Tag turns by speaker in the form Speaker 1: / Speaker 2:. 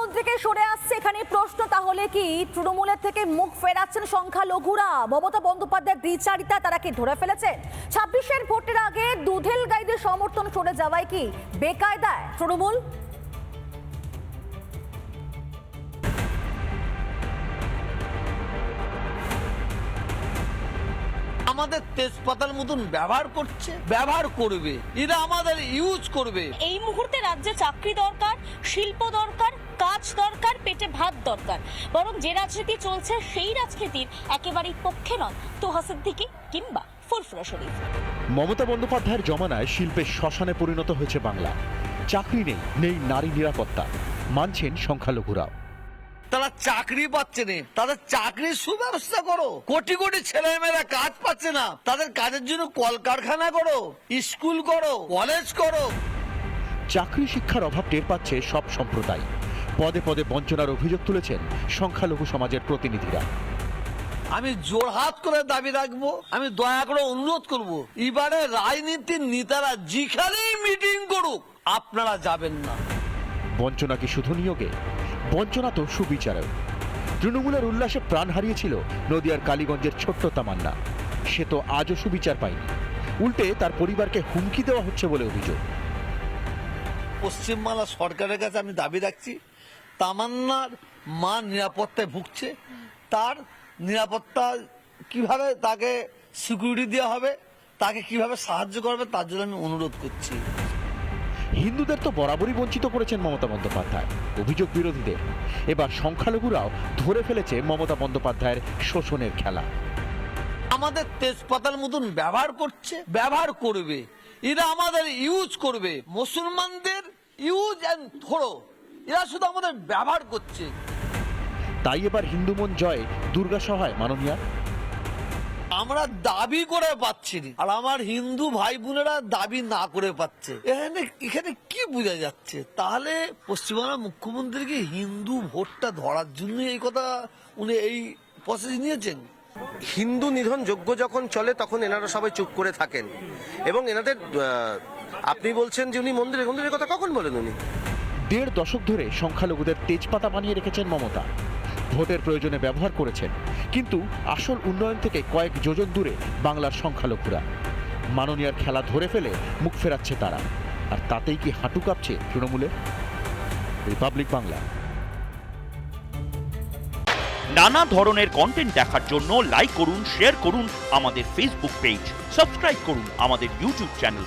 Speaker 1: মুখ্যমন্ত্রীকে সরে আসছে এখানে প্রশ্ন তাহলে কি তৃণমূলের থেকে মুখ ফেরাচ্ছেন সংখ্যালঘুরা? মমতা বন্দ্যোপাধ্যায়ের দ্বিচারিতা তারা কি ধরে ফেলেছেন ছাব্বিশের ভোটের আগে দুধেল গাইদের সমর্থন সরে যাওয়ায় কি বেকায়দায় তৃণমূল?
Speaker 2: আমাদের তেজপাতার মতন ব্যবহার করছে ব্যবহার করবে এরা আমাদের ইউজ করবে।
Speaker 3: এই মুহূর্তে রাজ্যে চাকরি দরকার শিল্প দরকার কাজ দরকার পেটে ভাত দরকার। বরং যে রাজনীতি চলছে সেই রাজনীতির একেবারেই পক্ষে নন তোহা সিদ্দিকি কিংবা ফুরফুরা শরীফ।
Speaker 4: মমতা বন্দ্যোপাধ্যায়ের জমানায় শিল্পের শ্মশানে পরিণত হয়েছে বাংলা। চাকরি নেই নেই নারী নিরাপত্তা। মানছেন সংখ্যালঘুরাও।
Speaker 2: তারা চাকরি পাচ্ছে না। তাদের চাকরির সুব্যবস্থা করো। কোটি কোটি ছেলে মেয়েরা কাজ পাচ্ছে না। তাদের কাজের জন্য কলকারখানা করো স্কুল করো কলেজ করো।
Speaker 4: চাকরি শিক্ষার অভাব টের পাচ্ছে সব সম্প্রদায়। পদে পদে বঞ্চনার অভিযোগ তুলেছেন সংখ্যালঘু সমাজের প্রতিনিধিরা।
Speaker 2: আমি জোরহাত করে দাবি রাখব আমি দয়া করে অনুরোধ করব এবারে রাজনীতির নেতারা যেখানেই মিটিং করুক আপনারা যাবেন না।
Speaker 4: বঞ্চনা কি শুধু নিয়োগে? বঞ্চনা তো সুবিচারেও। তৃণমূলের উল্লাসে প্রাণ হারিয়েছিল নদিয়ার কালীগঞ্জের ছোট্ট তামান্না। সে তো আজও সুবিচার পায়নি। উল্টে তার পরিবারকে হুমকি দেওয়া হচ্ছে বলে অভিযোগ।
Speaker 2: পশ্চিমবাংলা সরকারের কাছে আমি দাবি রাখছি তামান্নার মা নিরাপত্তায় ভুগছে। তার নিরাপত্তা কীভাবে তাকে সিকিউরিটি দেওয়া হবে তাকে কীভাবে সাহায্য করবে তার জন্য আমি অনুরোধ করছি।
Speaker 4: হিন্দুদের তো বরাবরই বঞ্চিত করেছেন মমতা বন্দ্যোপাধ্যায়। অভিযোগ বিরোধীদের। এবার সংখ্যালঘুরাও ধরে ফেলেছে মমতা বন্দ্যোপাধ্যায়ের শোষণের খেলা।
Speaker 2: আমাদের তেজপাতার মতন ব্যবহার করছে ব্যবহার করবে। এরা আমাদের ইউজ করবে। মুসলমানদের ইউজ অ্যান্ড থ্রো এরা শুধু আমাদের ব্যবহার করছে।
Speaker 4: তাই এবার হিন্দু মন জয় দুর্গা সহায় মাননীয়া।
Speaker 2: আমরা দাবি করে পাচ্ছি না আর আমার হিন্দু ভাই বোনেরা দাবি না করে পাচ্ছে। এখানে এখানে কি বোঝা যাচ্ছে? তাহলে পশ্চিমবাংলার মুখ্যমন্ত্রীকে হিন্দু ভোটটা ধরার জন্য এই কথা উনি এই প্রসেস নিয়েছেন?
Speaker 5: হিন্দু নিধন যোগ্য যখন চলে তখন এনারা সবাই চুপ করে থাকেন। এবং এনাদের আপনি বলছেন যে উনি মন্দিরে মন্দিরের কথা কখন বলেন উনি?
Speaker 4: দেড় দশক ধরে সংখ্যালঘুদের তেজপাতা বানিয়ে রেখেছেন মমতা। ভোটের প্রয়োজনে ব্যবহার করেছেন, কিন্তু আসল উন্নয়ন থেকে কয়েক যোজন দূরে বাংলার সংখ্যালঘুরা। মাননীয়ার খেলা ধরে ফেলে মুখ ফেরাচ্ছে তারা। আর তাতেই কি হাঁটু কাঁপছে তৃণমূলে রিপাবলিক বাংলা।
Speaker 6: নানা ধরনের কন্টেন্ট দেখার জন্য লাইক করুন শেয়ার করুন আমাদের ফেসবুক পেজ সাবস্ক্রাইব করুন আমাদের ইউটিউব চ্যানেল